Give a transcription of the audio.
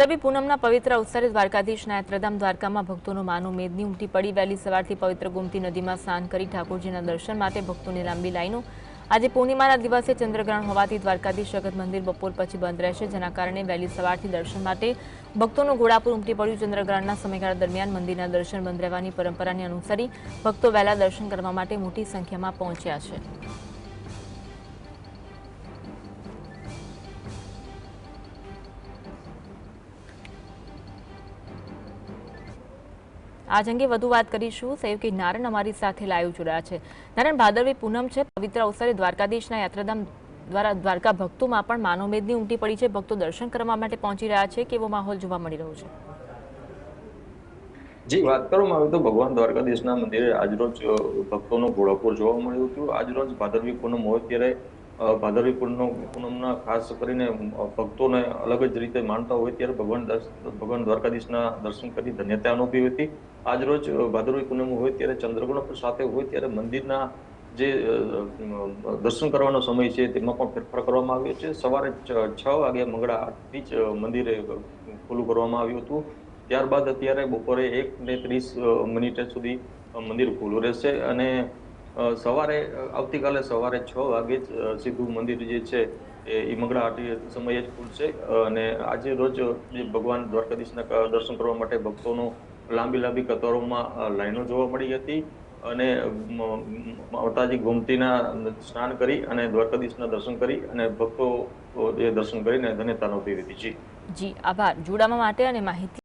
રવિ પૂનમના પવિત્ર અવસરે દ્વારકાધીશના યાત્રાધામ દ્વારકામાં ભક્તોનો માનો મેદની ઉમટી પડી. વહેલી સવારથી પવિત્ર ગોમતી નદીમાં સ્નાન કરી ઠાકોરજીના દર્શન માટે ભક્તોની લાંબી લાઈનો. આજે પૂર્ણિમાના દિવસે ચંદ્રગ્રહણ હોવાથી દ્વારકાધીશ જગત મંદિર બપોર પછી બંધ રહેશે, જેના કારણે વહેલી સવારથી દર્શન માટે ભક્તોનું ઘોડાપુર ઉમટી પડ્યું. ચંદ્રગ્રહણના સમયગાળા દરમિયાન મંદિરના દર્શન બંધ રહેવાની પરંપરાને અનુસરી ભક્તો વહેલા દર્શન કરવા માટે મોટી સંખ્યામાં પહોંચ્યા છે. આજ અંગે વધુ વાત કરીશું. સહયોગી નારણ અમારી સાથે લાઈવ જોડાયા છે. નારણ ભાદરવી પૂનમ છે. પવિત્ર અવસરે દ્વારકાધીશના યાત્રાધામ દ્વારા દ્વારકા ભક્તોમાં પણ માનવમેદની ઉમટી પડી છે. ભક્તો દર્શન કરવા માટે પહોંચી રહ્યા છે. કેવો માહોલ જોવા મળી રહ્યો છે? જી, વાત કરવામાં આવે તો ભગવાન દ્વારકાધીશના મંદિરે આજરોજ ભક્તોનો ઘોડાપુર જોવા મળ્યું હતું. આજરોજ ભાદરવી પૂનમ હોય ત્યારે ભાદરવી પૂનમ, પૂનમના ખાસ કરીને ભક્તોને અલગ જ રીતે માનતા હોય ત્યારે ભગવાન ભગવાન દ્વારકાધીશના દર્શન કરી ધન્યતા અનુભવી હતી. આજરોજ ભાદરવી પૂનમ હોય ત્યારે ચંદ્રગ્રહણ સાથે હોય ત્યારે મંદિરના જે દર્શન કરવાનો સમય છે તેમાં પણ ફેરફાર કરવામાં આવ્યો છે. સવારે છ- વાગે મંગળા આરતી જ મંદિરે ખુલ્લું કરવામાં આવ્યું હતું. ત્યારબાદ અત્યારે બપોરે એક ને ત્રીસ મિનિટે સુધી મંદિર ખુલ્લું રહેશે અને સવારે આવતીકાલે સવારે છ વાગે જ સીધું મંદિર જે છે એ મંગળા આરતી સમયે જ ખુલશે. અને આજે રોજ જે ભગવાન દ્વારકાધીશના દર્શન કરવા માટે ભક્તોનો લાંબી લાંબી કતારોમાં લાઈનો જોવા મળી હતી અને માતાજી ગોમતીના સ્નાન કરી અને દ્વારકાધીશના દર્શન કરી અને ભક્તો એ દર્શન કરીને ધન્યતા અનુભવી હતી. જી, આભાર. જોડાવા માટે અને માહિતી